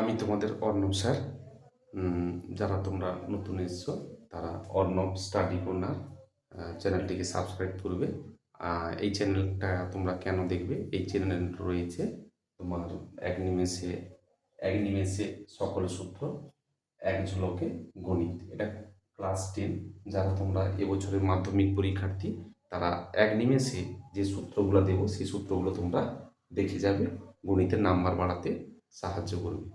আমি তোমাদের অর্ণব স্যার। যারা তোমরা নতুন এসছো, তারা অর্ণব স্টাডি কর্নার চ্যানেলটিকে সাবস্ক্রাইব করবে। এই চ্যানেলটা তোমরা কেন দেখবে? এই চ্যানেল রয়েছে তোমার এক নিমেষে এক নিমেষে সকল সূত্র, এক ঝলকে গণিত। এটা ক্লাস টেন। যারা তোমরা এবছরের মাধ্যমিক পরীক্ষার্থী, তারা এক নিমেষে যে সূত্রগুলো দেবো, সেই সূত্রগুলো তোমরা দেখে যাবে। গণিতের নাম্বার বাড়াতে সাহায্য করবে।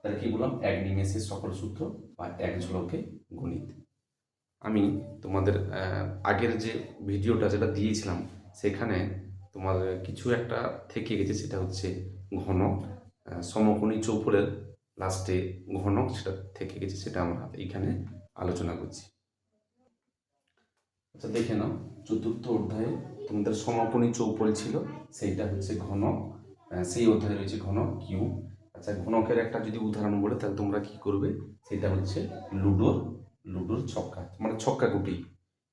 তাহলে কি বললাম? এক নিমেষে সকল সূত্র বা এক ঝলকে গণিত। আমি তোমাদের আগের যে ভিডিওটা যেটা দিয়েছিলাম, সেখানে তোমার কিছু একটা থেকে গেছে, সেটা হচ্ছে ঘনক। সমকোণী চৌপড়ের লাস্টে ঘনক সেটা থেকে গেছে, সেটা আমরা এইখানে আলোচনা করছি। আচ্ছা দেখে নাও, চতুর্থ অধ্যায়ে তোমাদের সমকোণী চৌপড়ি ছিল, সেইটা হচ্ছে ঘনক। সেই অধ্যায়ে রয়েছে ঘনক, কিউ। আচ্ছা ঘনকের একটা যদি উদাহরণ বলে, তাহলে তোমরা কি করবে? সেটা হচ্ছে লুডোর লুডোর ছক্কা মানে ছক্কা গুটি,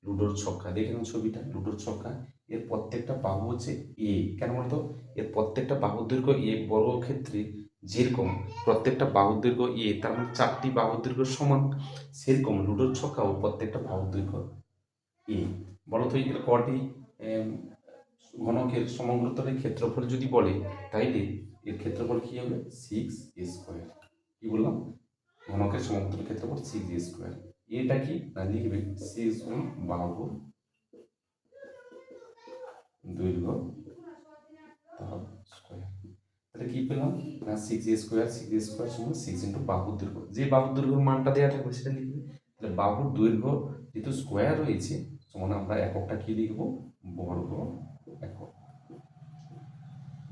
লুডোর ছক্কা। দেখেন ছবিটা, লুডোর ছক্কা। এর প্রত্যেকটা বাহু হচ্ছে এ কেন বলতো? এর প্রত্যেকটা বাহুর দৈর্ঘ্য এ বর্গ ক্ষেত্রে যেরকম, প্রত্যেকটা বাহুর দৈর্ঘ্য এ তার মানে চারটি বাহুর দৈর্ঘ্য সমান। সেরকম লুডোর ছক্কাও প্রত্যেকটা বাহুর দৈর্ঘ্য এ বলো তো, এর কটি ঘনকের সমগ্রতলের ক্ষেত্রফল যদি বলে, তাইলে এর ক্ষেত্রফল কি হবে? সিক্স এ স্কোয়ার কি বললাম? ঘনকের সমগ্রতলের ক্ষেত্রফল সিক্স এ স্কোয়ার এটা কি? না লিখবে সিক্স গুণ বাহু দৈর্ঘ্য স্কোয়ার তাহলে কি পেলাম? না সিক্স স্কোয়ার সিক্স স্কোয়ার সমান সিক্স ইন্টু বাহুর দৈর্ঘ্য। যে বাহুর দৈর্ঘ্যের মানটা দেওয়া থাকবে সেটা লিখবে তাহলে বাহুর দৈর্ঘ্য যেহেতু স্কোয়ার রয়েছে, সমান আমরা এককটা কি লিখব? বর্গ একক।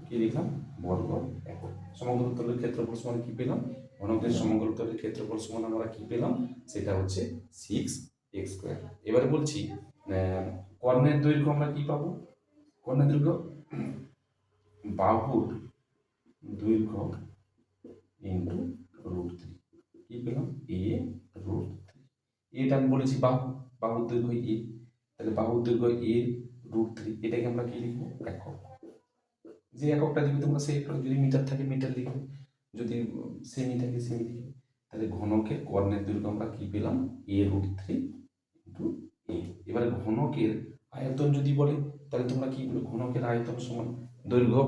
কি লিখলাম? বর্গ একক সমগ্র তলের ক্ষেত্রফল সমান কি পেলাম? ঘনকের সমগ্র তলের ক্ষেত্রফল সমান আমরা কি পেলাম? সেটা হচ্ছে সিক্স এক্স স্কোয়ার এবারে বলছি কর্ণের দৈর্ঘ্য আমরা কি পাবো? কর্ণের দৈর্ঘ্য? বাহুর দৈর্ঘ্য ইন্টু রুট থ্রি কি পেলাম? এ রুট থ্রি এটা আমি বলেছি বাহু, বাহুর দৈর্ঘ্য এ তাহলে বাহুর দৈর্ঘ্য এ রুট থ্রি এটাকে আমরা কি লিখব? একক যে এককটা দিবে তোমরা সেই যদি মিটার থাকে মিটার লিখবে যদি সেমি থাকে সেমি লিখবে তাহলে ঘনকের কর্ণের দৈর্ঘ্য আমরা কি পেলাম? A root three into a এবারে ঘনকের আয়তন যদি বলে, তাহলে তোমরা কি বলবে? ঘনকের আয়তন সমান দৈর্ঘ্য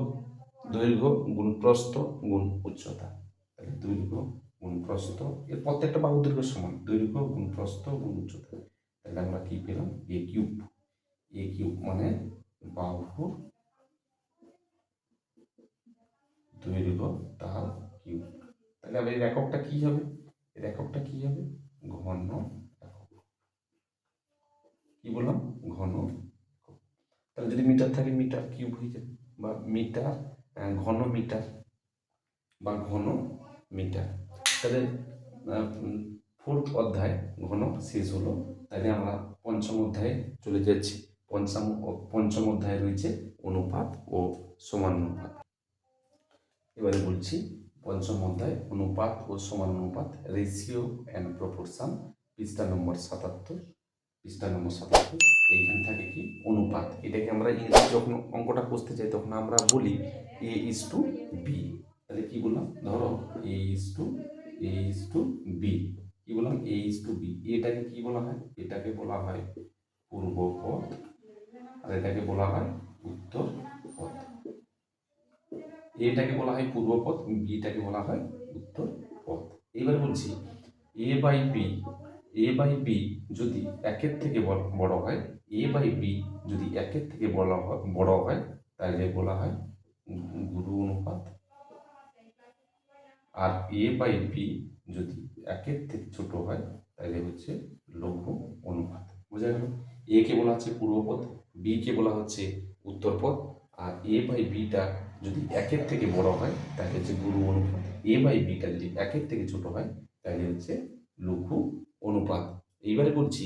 দৈর্ঘ্য গুণ প্রস্থ গুণ উচ্চতা। তাহলে দৈর্ঘ্য গুণ প্রস্থ, এর প্রত্যেকটা বাহু দৈর্ঘ্য সমান। দৈর্ঘ্য গুণ প্রস্থ গুণ উচ্চতা। তাহলে আমরা কি পেলাম? এ কিউব এ কিউব মানে বাহুর তার কিউব তাহলে আবার এর এককটা কি হবে? এর এককটা কি হবে? ঘন একক কি বললাম? ঘন। তাহলে যদি মিটার থাকে, মিটার কিউব হয়ে যাবে বা মিটার ঘন মিটার, বা ঘন মিটার। তাহলে ফোর্থ অধ্যায় ঘন শেষ হলো। তাহলে আমরা পঞ্চম অধ্যায়ে চলে যাচ্ছি। পঞ্চম পঞ্চম অধ্যায়ে রয়েছে অনুপাত ও সমানুপাত। এবারে বলছি, পঞ্চম অধ্যায়, অনুপাত ও সমান অনুপাত রেশিও অ্যান্ড প্রপোর্শন পৃষ্ঠা নম্বর সাতাত্তর, পৃষ্ঠা নম্বর সাতাত্তর, এইখানে থাকে কি অনুপাত? এটাকে আমরা ইংরেজি যখন অঙ্কটা করতে যাই, তখন আমরা বলি এ ইস টু বি তাহলে কি বললাম? ধরো a is to a is to b কি বললাম? এ ইস টু বি এটাকে কি বলা হয়? এটাকে বলা হয় পূর্ব পথ, আর এটাকে বলা হয় উত্তর এটাকে বলা হয় পূর্ব পথ বিটাকে বলা হয় উত্তর পথ এবার বলছি, a by b, a by b যদি একের থেকে বড়- হয়, এ বাই বি যদি একের থেকে বড় হয় বড় হয়, তাহলে বলা হয় গুরু অনুপাত। আর এ বাই বি যদি একের থেকে ছোট হয়, তাহলে হচ্ছে লঘু অনুপাত। বোঝা গেল? এ কে বলা হচ্ছে পূর্বপথ বি কে বলা হচ্ছে উত্তরপথ আর এ বাই বিটা যদি একের থেকে বড় হয়, তাহলে হচ্ছে গুরু অনুপাত। এ বাই বিটা যদি একের থেকে ছোট হয়, তাহলে হচ্ছে লঘু অনুপাত। এইবারে বলছি,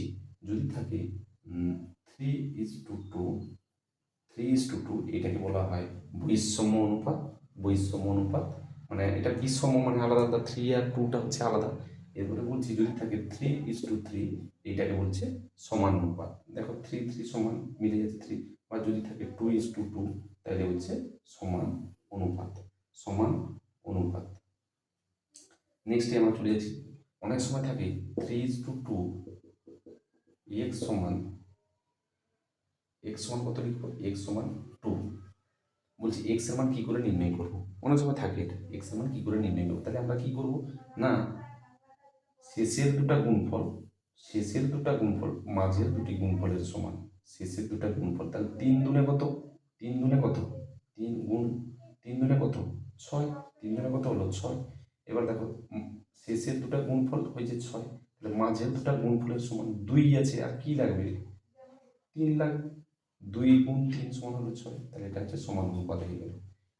যদি থাকে three is to two three is to two এটাকে বলা হয় বৈষম্য অনুপাত। বৈষম্য অনুপাত মানে এটা বিষম মানে আলাদা আলাদা থ্রি আর টুটা হচ্ছে আলাদা। এরপরে বলছি, যদি থাকে থ্রি ইজ টু থ্রি এইটাকে বলছে সমান অনুপাত। দেখো থ্রি থ্রি সমান, মিলে যাচ্ছে থ্রি বা যদি থাকে টু ইস টু টু তাহলে হচ্ছে সমান অনুপাত সমান অনুপাত। নেক্সটে আমরা চলে যাচ্ছি। অনেক সময় থাকে three is to two x সমান এক্স সমান কত লিখব? এক্স সমান টু বলছি এক্সের মান কী করে নির্ণয় করব? অনেক সময় থাকে এটা এক্সের মান কী করে নির্ণয় করব? তাহলে আমরা কী করব? না, শেষের দুটা গুণফল, শেষের দুটা গুণফল, মাঝের দুটি গুণফলের সমান। শেষের দুটা গুণফল, তাহলে তিন দুনে কত? তিন দুনে কত? তিন গুণ তিন দুনে কত? ছয়। তিন দুনে কত হলো? ছয়। এবার দেখো শেষের দুটা গুণফল হয়েছে ছয়। তাহলে মাঝের দুটা গুণফলের সমান দুই আছে, আর কি লাগবে? তিন লাগবে দুই গুণ তিন সমান হলো ছয়। তাহলে এটা হচ্ছে সমান অনুপাত হয়ে গেল।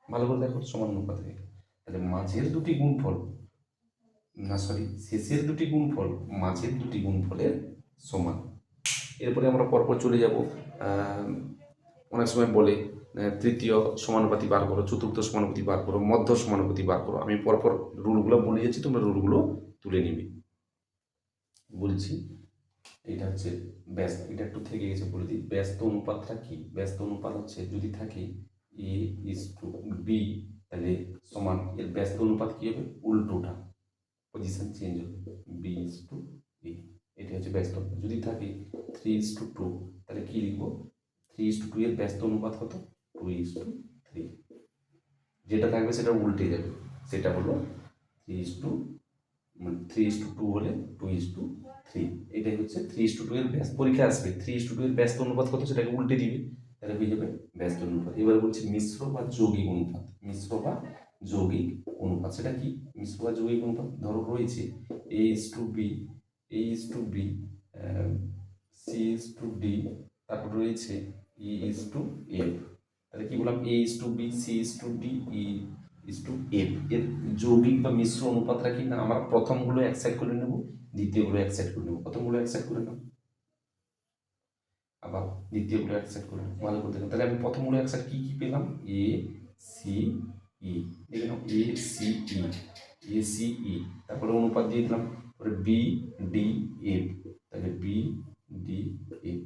ভালো করে দেখো, সমান অনুপাত হয়ে গেল। তাহলে মাঝের দুটি গুণফল, না সরি শেষের দুটি গুণফল মাঝের দুটি গুণফলের সমান। এরপরে আমরা পরপর চলে যাব অনেক সময় বলে তৃতীয় সমানুপাতি বার করো, চতুর্থ সমানুপাতি বার করো, মধ্য সমানুপাতি বার করো। আমি পরপর রুলগুলো বলে যাচ্ছি তোমরা রুলগুলো তুলে নিবে। বলছি, এটা হচ্ছে ব্যস্ত এটা একটু থেকে গেছে, বলে দিই। ব্যস্ত অনুপাতটা কি? ব্যস্ত অনুপাত হচ্ছে যদি থাকে এ ইস টু বি তাহলে সমান, এর ব্যস্ত অনুপাত কি হবে? উল্টোটা। পজিশন চেঞ্জ হবে। বি ইস টু এ এটা হচ্ছে ব্যস্ত। যদি থাকে থ্রি ইস টু টু তাহলে কি লিখব? থ্রি ইস টু টু এর ব্যস্ত অনুপাত কত? Two is to three. যেটা থাকবে সেটা উল্টে যাবে। সেটা হলো three is to two three is to two two two is to three. এটাই হচ্ছে থ্রি ইস টু টু এর ব্যস্ত পরীক্ষা আসবে। থ্রি ইস টু টু এর ব্যস্ত অনুপাত কত? সেটাকে উল্টে দিবে। তাহলে হয়ে যাবে ব্যস্ত অনুপাত। এবার বলছি মিশ্র বা যৌগিক অনুপাত। মিশ্র বা যৌগিক অনুপাত। সেটা কি? মিশ্র বা যৌগিক অনুপাত? ধরো রয়েছে a is to b a is to b c is to d তারপর রয়েছে ই ইস টু এফ তাহলে কি বললাম? A is to b c is to d e is to f এর যৌগিক বা মিশ্র অনুপাতটা কি? না, আমরা প্রথমগুলো এক সাইড করে নেব, দ্বিতীয়গুলো এক সাইড করে নেব। প্রথমগুলো এক সাইড করে নেব? আবার দ্বিতীয়গুলো এক সাইড করে নেব। ভালো করে দেখো। তাহলে আমি প্রথমগুলো এক সাইড কি কি পেলাম? এ সি ই দেখলাম A C E A C E তারপরে অনুপাত দিয়ে দিলাম। তারপরে বি ডি এফ তাহলে বি ডি এফ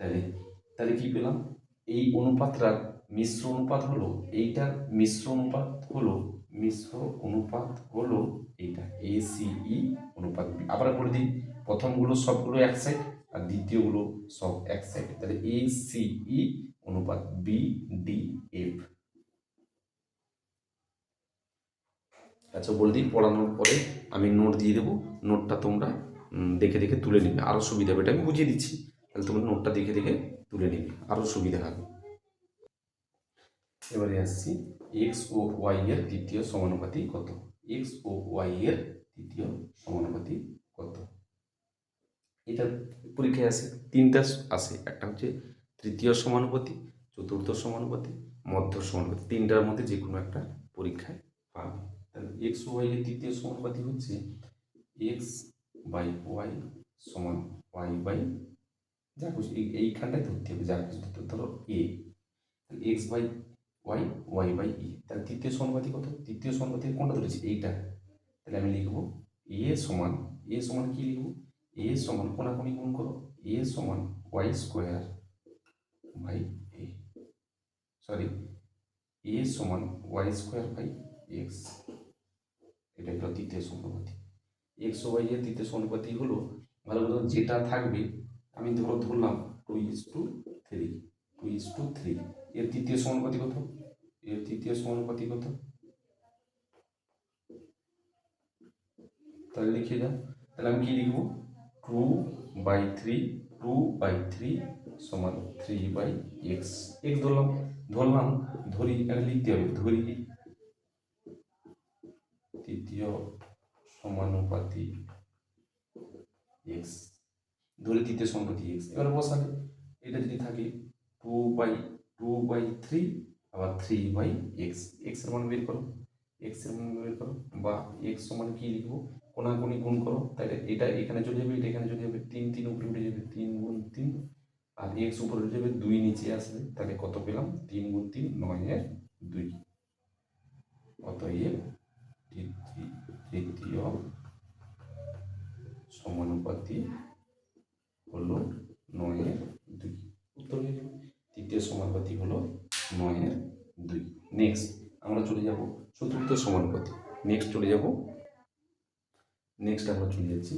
তাহলে তাহলে কি পেলাম? এই অনুপাতটার মিশ্র অনুপাত হলো এইটার মিশ্র অনুপাত হলো, মিশ্র অনুপাত হলো এইটা এ সি ই অনুপাত আবার করে দিই, প্রথমগুলো সবগুলো এক সাইড আর দ্বিতীয়গুলো সব এক সাইড তাহলে এ সি ই অনুপাত বি ডি এফ আচ্ছা বলে দিই, পড়ানোর পরে আমি নোট দিয়ে দেবো। নোটটা তোমরা দেখে দেখে তুলে নিবে। আরও সুবিধা হবে এটা আমি বুঝিয়ে দিচ্ছি। তাহলে তোমরা নোটটা দেখে দেখে তুলে নিবে আরও সুবিধা হবে। এবারে আসছি এক্স ও ওয়াই এর তৃতীয় সমানুপাতি কত? এক্স ও ওয়াই এর তৃতীয় সমানুপাতি কত? এটা পরীক্ষায় আসে, তিনটা আসে, একটা হচ্ছে তৃতীয় সমানুপাতি, চতুর্থ সমানুপাতি, মধ্য সমানুপাতি, তিনটার মধ্যে যে কোনো একটা পরীক্ষায় পাবে। তাহলে এক্স ওয়াই এর তৃতীয় সমানুপাতি হচ্ছে এক্স বাই ওয়াই সমান ওয়াই বাই যা কিছু এই- এইখানটায় ধরতে হবে, যা কিছু ধরতে। ধরো এ x by y y by e তাহলে তৃতীয় সমানুপাতি কত? তৃতীয় সমানুপাতি কোনটা ধরেছি? এইটা। তাহলে আমি লিখব এ সমান এ সমান কি লিখব? এ সমান কোনাকুনি গুণ করো এ সমান y square by a sorry a সমান ওয়াই স্কোয়ার বাই এক্স এটা হলো তৃতীয় সমানুপাতি এক্স ওয়াই এর তৃতীয় সমানুপাতি হলো, ভালো যেটা থাকবে আমি ধরো ধরলাম two is to two three two is to two three সমানুপাতি কত? এর তৃতীয় সমানুপাতি কত? তাহলে লিখে যাও তাহলে আমি কি লিখব? Two by three two by three সমান থ্রি বাই এক্স এক্স ধরলাম। ধরলাম, ধরি এখানে লিখতে হবে, ধরি। তৃতীয় সমানুপাতি এক্স ধরে তৃতীয় সমানুপাতি এক্স এবার বসালে এটা যদি থাকে two by two by three আবার থ্রি বাই এক্স এক্সের মান বের করো। এক্সের মান বের করো। বা এক্স সমান কি লিখব? কোনাকুনি গুণ করো। তাহলে এটা এখানে চলে যাবে, এটা এখানে চলে যাবে। তিন তিন উপরে উঠে যাবে তিন গুণ তিন। আর এক্স উপরে উঠে যাবে দুই নিচে আসবে। তাহলে কত পেলাম? তিন গুণ তিন, নয় এর দুই। অতএব তৃতীয় তৃতীয় সমানুপাতি হলো নয়ের দুই। উত্তর তৃতীয় সমানুপাতি হলো নয়ের দুই। নেক্সট আমরা চলে যাব চতুর্থ সমানুপাতি। নেক্সট চলে যাব। নেক্সট আমরা চলে যাচ্ছি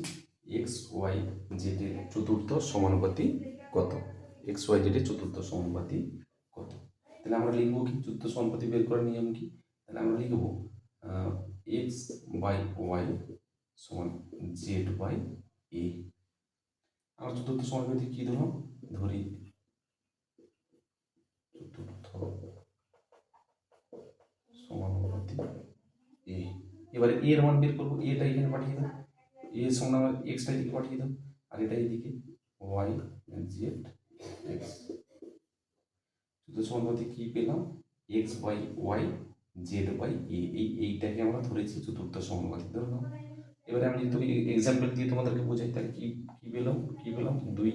এক্স ওয়াই জেডের চতুর্থ সমানুপাতি কত? এক্স ওয়াই জেডের চতুর্থ সমানুপাতি কত? তাহলে আমরা লিখব কি? চতুর্থ সমানুপাতি বের করার নিয়ম কি? তাহলে আমরা লিখব এক্স বাই ওয়াই সমান জেড বাই এ আমরা চতুর্থ সমানুপাতি কি ধরো ধরি। চতুর্থ সমানুপাতি এ এবারে এ এর মান বের করব এটা এখানে পাঠিয়ে দাও এ সমান আমার এক্সটা এদিকে পাঠিয়ে দাও আর এটা এদিকে ওয়াই জেড এক্স। চতুর্থ সমানুপাতি কি পেলাম? X by y z by a. এই এইটাকে আমরা ধরেছি চতুর্থ সমানুপাতি ধরে। নাও এবারে আমি যদি তোকে এক্সাম্পল দিয়ে তোমাদেরকে বোঝাই, তাহলে কি কি পেলাম? কি পেলাম? দুই,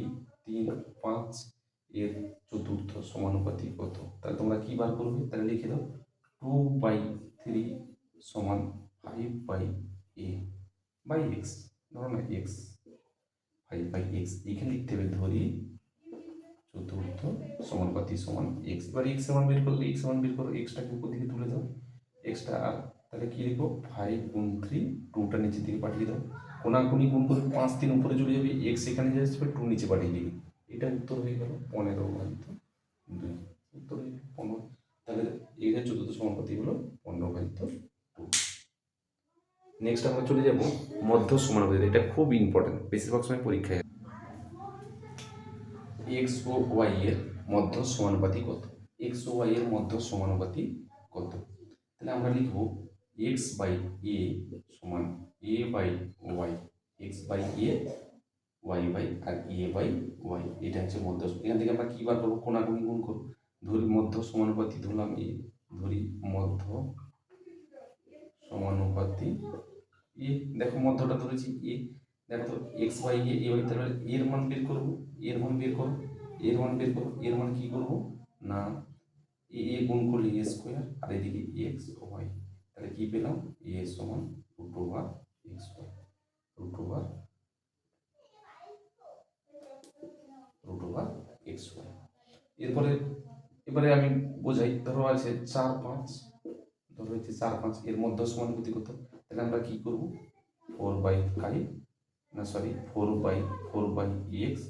তিন, পাঁচ, এর চতুর্থ সমানুপাতি কত? তাহলে তোমরা কি বার করবে? তাহলে লিখে দাও টু বাই থ্রি সমান five by a by x ধরো না এক্স ফাইভ বাই এক্স এখানে লিখতে হবে ধরি, চতুর্থ সমানুপাতি সমান এক্স এবার এক্স সমান বের করলে এক্স সমান বের করো এক্সটাকে উপর দিকে তুলে দাও এক্সটা আর তাহলে কি লিখব? ফাইভ গুণ থ্রি টুটা নিচের দিকে পাঠিয়ে দাও। কোনাকুনি গুণ করে পাঁচ তিন উপরে চলে যাবে এক্স এখানে যাচ্ছে টু নিচে পাঠিয়ে দিবি। এটা উত্তর হয়ে গেল পনেরো ভাজিত দুই। উত্তর হয়ে গেল পনেরো। তাহলে এটা চতুর্থ সমানুপাতি হলো পনেরো ভাজিত টু নেক্সট আমরা চলে যাব মধ্য সমানুপাতি এটা খুব ইম্পর্টেন্ট বেশিরভাগ সময় পরীক্ষায়। এক্স ও ওয়াই এর মধ্য সমানুপাতি কত? এক্স ও ওয়াই এর মধ্য সমানুপাতি কত? তাহলে আমরা লিখব এক্স বাই এ সমান a by y x by a y by R A by Y এটা হচ্ছে মধ্য এখান থেকে আমরা কী বার করব? কোনাকুনি গুণ করব। ধরি মধ্য সমানুপাতি, ধরলাম এ ধরি মধ্য সমানুপাতি এ দেখো মধ্যটা ধরেছি এ দেখো তো x by a a by তাহলে এর মান বের করব? এর মান বের করো এর মান বের করো এর মান কি করব? না, এ গুণ করলে এ স্কোয়ার আর এদিকে এক্স ওয়াই তাহলে কি পেলাম? এ সমান root over x y root over root over x y এরপরে, এবারে আমি বোঝাই, ধরো আছে চার পাঁচ, ধরো হচ্ছে চার পাঁচ, এর মধ্যে সমানুভূতি কত? তাহলে আমরা কি করব? ফোর বাই ফাইভ না sorry four by four by x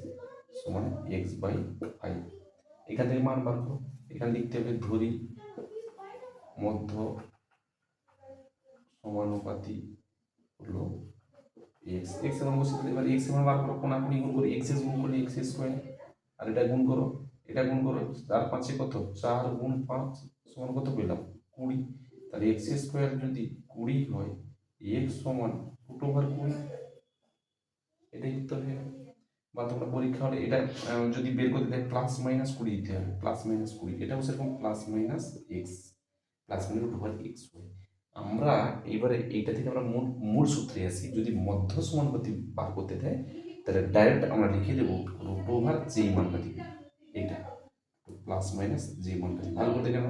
সমান এক্স বাই ফাইভ এখান থেকে মান বার করো। এখানে লিখতে হবে ধরি মধ্য সমানুপাতি হলো এক্স এক্সের মান বসে দিলে, এবার এক্সের মান বার করো কোনাকুনি গুণ করে এক্স এস গুণ করলে এক্স স্কোয়ার আর এটা গুণ করো, এটা গুণ করো, চার পাঁচে কত? চার গুণ পাঁচ, সমান কত পেলাম? কুড়ি। তাহলে এক্স স্কোয়ার যদি কুড়ি হয় এক্স সমান রুট ওভার কুড়ি। এটাই উত্তর হয়ে বা তোমরা পরীক্ষা হলে এটা যদি বের করতে দেয় প্লাস মাইনাস কুড়ি দিতে হবে। প্লাস মাইনাস কুড়ি, এটাও সেরকম plus minus x plus minus root over x হয় আমরা এবারে এইটা থেকে আমরা মূল মূল সূত্রে আসি যদি মধ্য সমানুপাতি বার করতে দেয়, তাহলে ডাইরেক্ট আমরা লিখে দেবো রুট ওভার যেই মানটা দিবে এইটা। প্লাস মাইনাস যে মানটা দিবে ভালো করতে কেন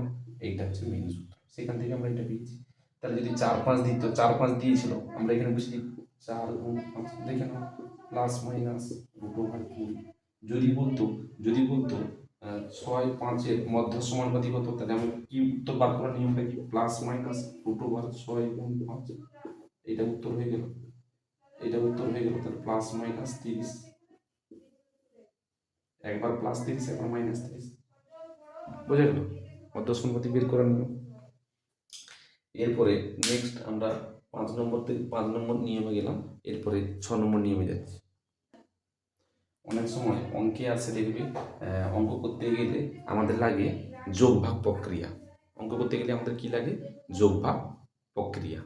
এইটা হচ্ছে মেন সূত্র। সেখান থেকে আমরা এটা পেয়েছি। তাহলে যদি চার পাঁচ দিত, চার পাঁচ দিয়েছিল, আমরা এখানে বুঝলি চার গুণ পাঁচ, দেখে নাও। প্লাস মাইনাস রুট ওভার কুড়ি যদি বলতো যদি বলতো ছয় পাঁচের মধ্য সমানুপাতি কত তাহলে আমি কি উত্তর বার করার নিয়মটা কি? প্লাস মাইনাস রুট ওভার ছয় গুণ পাঁচ। এটা উত্তর হয়ে গেল। এটা উত্তর হয়ে গেল, তাহলে প্লাস মাইনাস তিরিশ। একবার প্লাস তিরিশ, একবার মাইনাস তিরিশ। বোঝা গেল? মধ্য সমানুপাতি বের করার নিয়ম। এরপরে নেক্সট আমরা পাঁচ নম্বর থেকে পাঁচ নম্বর নিয়মে গেলাম। এরপরে ছ নম্বর নিয়মে যাচ্ছি। অনেক সময় অঙ্কে আসে দেখবে অঙ্ক করতে গেলে আমাদের লাগে যোগ ভাগ প্রক্রিয়া। অঙ্ক করতে গেলে আমাদের কি লাগে? যোগ ভাগ প্রক্রিয়া।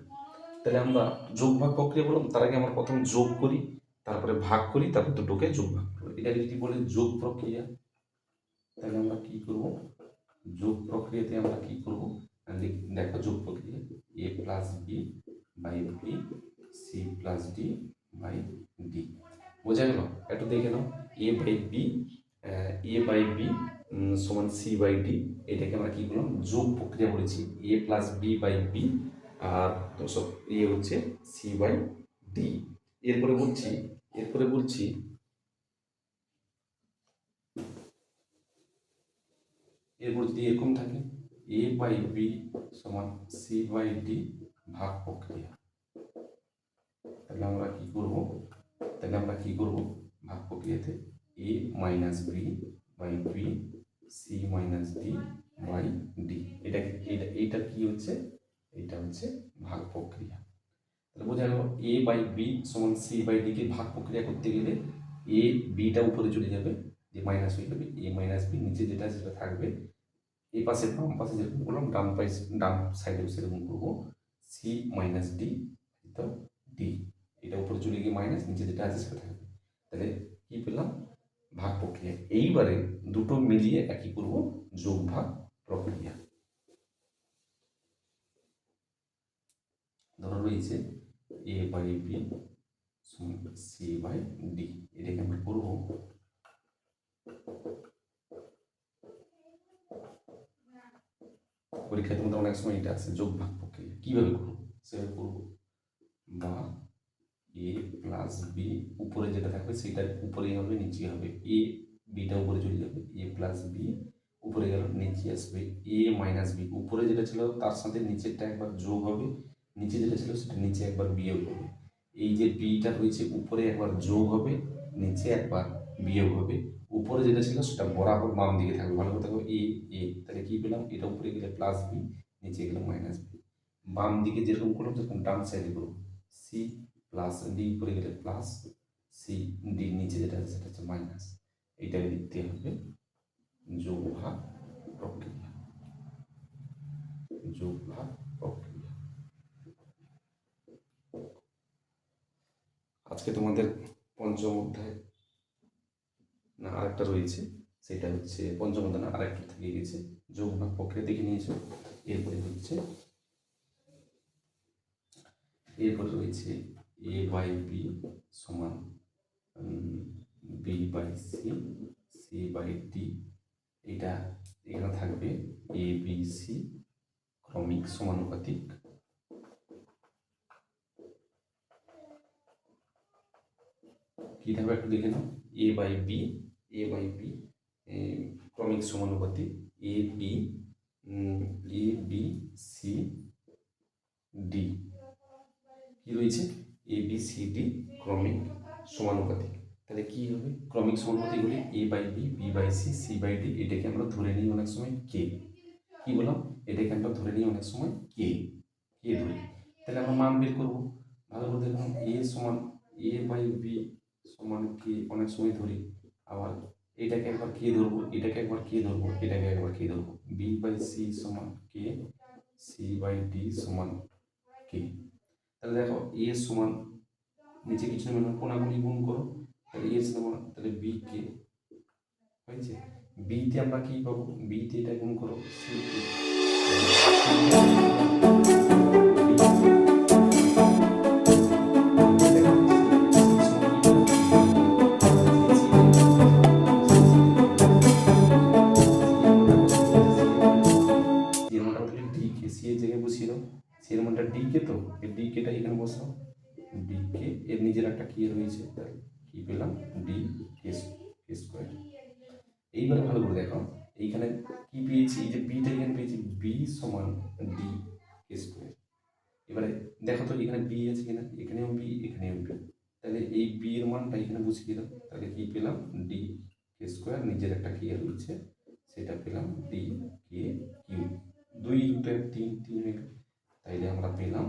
তাহলে আমরা যোগ ভাগ প্রক্রিয়া বললাম, তার আগে আমরা প্রথম যোগ করি, তারপরে ভাগ করি, তারপর দুটোকে যোগ ভাগ করি। এটাকে যদি বলে যোগ প্রক্রিয়া, তাহলে আমরা কি করব? যোগ প্রক্রিয়াতে আমরা কি করব? দেখো যোগ প্রক্রিয়া a plus b by b c plus d by d বোঝা গেল একটু দেখে নাও। A by b a by b সমান সি বাই ডি এটাকে আমরা কি করলাম যোগ প্রক্রিয়া বলেছি। A plus b by b আর সব এ হচ্ছে সি বাই ডি এরপরে বলছি এরপরে বলছি, এরপর যদি এরকম থাকে এ বাই বি সমান সি বাই ডি ভাগ প্রক্রিয়া। তাহলে আমরা কি করব? তাহলে আমরা কি করব? ভাগ প্রক্রিয়াতে a minus b by b c minus d by d এটা এটা এইটা কি হচ্ছে? এটা হচ্ছে ভাগ প্রক্রিয়া। তাহলে বোঝা গেল এ বাই বি সমান সি বাই ডি কে ভাগ প্রক্রিয়া করতে গেলে এ বিটা উপরে চলে যাবে, যে মাইনাস হয়ে যাবে এ মাইনাস বি নিচে যেটা সেটা থাকবে এই পাশে বাম পাশে যেরকম করলাম, ডান পাশ ডান সাইডেও সেরকম করব। সি মাইনাস ডি ডি এটা উপরে চলে গিয়ে মাইনাস নিচে যেটা আছে সেটা থাকবে। তাহলে কি পেলাম? ভাগ প্রক্রিয়া। এইবারে দুটো মিলিয়ে একই করব যোগ ভাগ প্রক্রিয়া। ধরো রয়েছে a by b c by d এটাকে আমরা করব পরীক্ষাতে মধ্যে অনেক সময় এটা আছে, যোগ ভাগ প্রক্রিয়া। কীভাবে করব? সেভাবে করব। বা এ প্লাস বি উপরে যেটা থাকবে সেটা উপরেই হবে নিচে হবে। এ বিটা উপরে চলে যাবে। এ প্লাস বি উপরে গেল নিচে আসবে। এ মাইনাস বি উপরে যেটা ছিল তার সাথে নিচেরটা একবার যোগ হবে। নিচে যেটা ছিল সেটা নিচে একবার বিয়োগ হবে। এই যে বিটা রয়েছে উপরে একবার যোগ হবে, নিচে একবার বিয়োগ হবে। উপরে যেটা ছিল সেটা বরাবর বাম দিকে থাকবে। ভালো কথা এ এ তাহলে কি পেলাম? এটা উপরে গেলে প্লাস বি নিচে গেলে মাইনাস বি বাম দিকে যেরকম করলাম, সেরকম ডান সাইডে করব সি প্লাস ডি উপরে গেলে প্লাস সি ডি নিচে যেটা আছে সেটা হচ্ছে মাইনাস এইটাকে লিখতে হবে যোগ ভাগ প্রক্রিয়া। যোগ ভাগ প্রক্রিয়া। আজকে তোমাদের পঞ্চম অধ্যায় না, আরেকটা রয়েছে, সেটা হচ্ছে পঞ্চম অধ্যায় না, আরেকটা থেকে গেছে। যোগ ভাগ প্রক্রিয়া দেখে নিয়েছো? এরপরে হচ্ছে, এরপরে রয়েছে এ বাই বি সমান b by c c by d এটা এখানে থাকবে এ বি সি ক্রমিক সমানুপাতিক। কি থাকবে একটু দেখে নাও। A by b a by b ক্রমিক সমানুপাতিক। A b a b c d কি রয়েছে? সি ডি ক্রমিক সমানুপাতিক। তাহলে কি হবে? ক্রমিক সমানুপাতিক হলে a by b b by c c by d এটাকে আমরা ধরে নিই অনেক সময় কে কি বললাম? এটাকে আমরা ধরে নিই অনেক সময় কে কে ধরি। তাহলে আমরা মান বের করব। ভালো করে দেখলাম এ সমান এ বাই বি সমান কে অনেক সময় ধরি। আবার এটাকে একবার কে ধরবো, এটাকে একবার কে ধরবো, এটাকে একবার কে ধরবো। বি বাই সি সমান কে সি বাই ডি সমান কে তাহলে দেখো এ সমান নিচে কিছু নেবে না কোনাগুলি গুণ করো। তাহলে এ সমান তাহলে বি কে হয়েছে? বিতে আমরা কি পাবো? বিতে এটা গুণ করো সি কে স্কোয়ার এবারে দেখো তো এখানে বি আছে কিনা? এখানেও বি এখানেও বি তাহলে এই বি এর মানটা এখানে বসিয়ে দাও তাহলে কি পেলাম? ডি কে স্কোয়ার নিজের একটা কি রয়েছে। সেটা পেলাম ডি কে কিউ দুই দুটো তিন তিন হয়ে গেল। তাইলে আমরা পেলাম,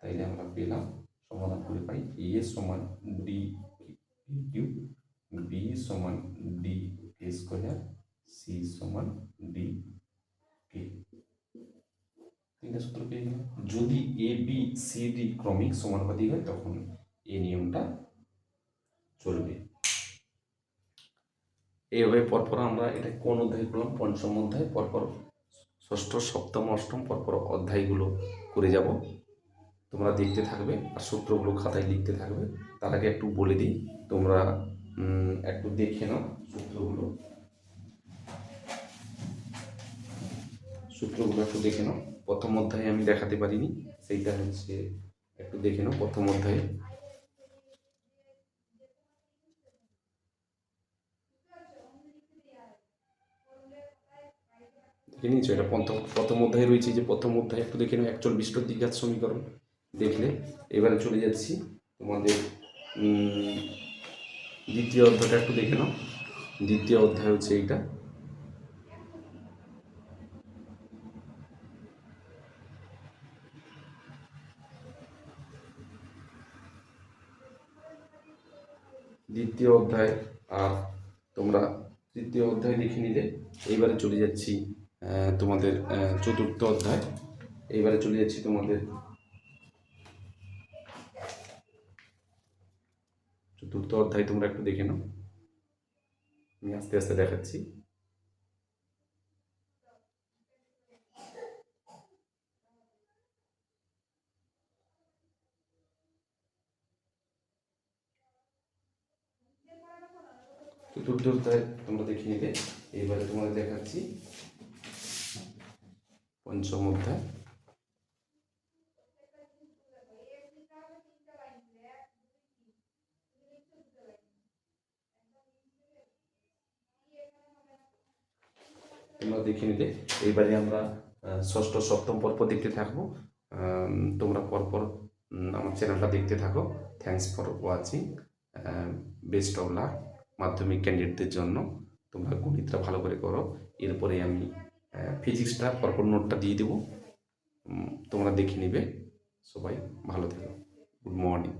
তাইলে আমরা পেলাম, সমাধান করে পাই এ সমান ডি কিউ বি সমান ডি কে স্কোয়ার সি সমান ডি কে তিনটা সূত্র পেয়ে গেলাম। যদি এ বি সি ডি ক্রমিক সমানুপাতিক হয়, তখন এই নিয়মটা চলবে। এইভাবে পরপর আমরা এটা কোন অধ্যায় করলাম? পঞ্চম অধ্যায়। পরপর ষষ্ঠ, সপ্তম, অষ্টম, পরপর অধ্যায়গুলো করে যাব। তোমরা দেখতে থাকবে আর সূত্রগুলো খাতায় লিখতে থাকবে। তার আগে একটু বলে দিই, তোমরা একটু দেখে নাও সূত্রগুলো। সূত্রগুলো একটু দেখে নাও। প্রথম অধ্যায়ে আমি দেখাতে পারিনি, সেইটা হচ্ছে একটু দেখে নাও প্রথম অধ্যায়ে। দেখে নিয়েছো, এটা প্রথম প্রথম অধ্যায়ে রয়েছে যে প্রথম অধ্যায়, একটু দেখে নাও, একচল্লিশটা দ্বিঘাত সমীকরণ দেখলে। এবারে চলে যাচ্ছি তোমাদের দ্বিতীয় অধ্যায়টা একটু দেখে নাও। দ্বিতীয় অধ্যায় হচ্ছে এইটা। দ্বিতীয় অধ্যায়, আর তোমরা তৃতীয় অধ্যায় লিখে নিলে। এইবারে চলে যাচ্ছি তোমাদের চতুর্থ অধ্যায়। এইবারে চলে যাচ্ছি তোমাদের চতুর্থ অধ্যায়, তোমরা একটু দেখে নাও। আমি আস্তে আস্তে দেখাচ্ছি। চতুর্থ অধ্যায় তোমরা দেখে নিলে এইবারে তোমাদের দেখাচ্ছি পঞ্চম অধ্যায়। তোমরা দেখে নিলে এইবারে আমরা ষষ্ঠ, সপ্তম পর্ব দেখতে থাকব। তোমরা পরপর আমার চ্যানেলটা দেখতে থাকো। Thanks for watching best of luck মাধ্যমিক ক্যান্ডিডেটদের জন্য তোমরা গণিতটা ভালো করে করো। এরপরে আমি ফিজিক্সটা পরপর নোটটা দিয়ে দেবো। তোমরা দেখে নেবে। সবাই ভালো থাকো। Good morning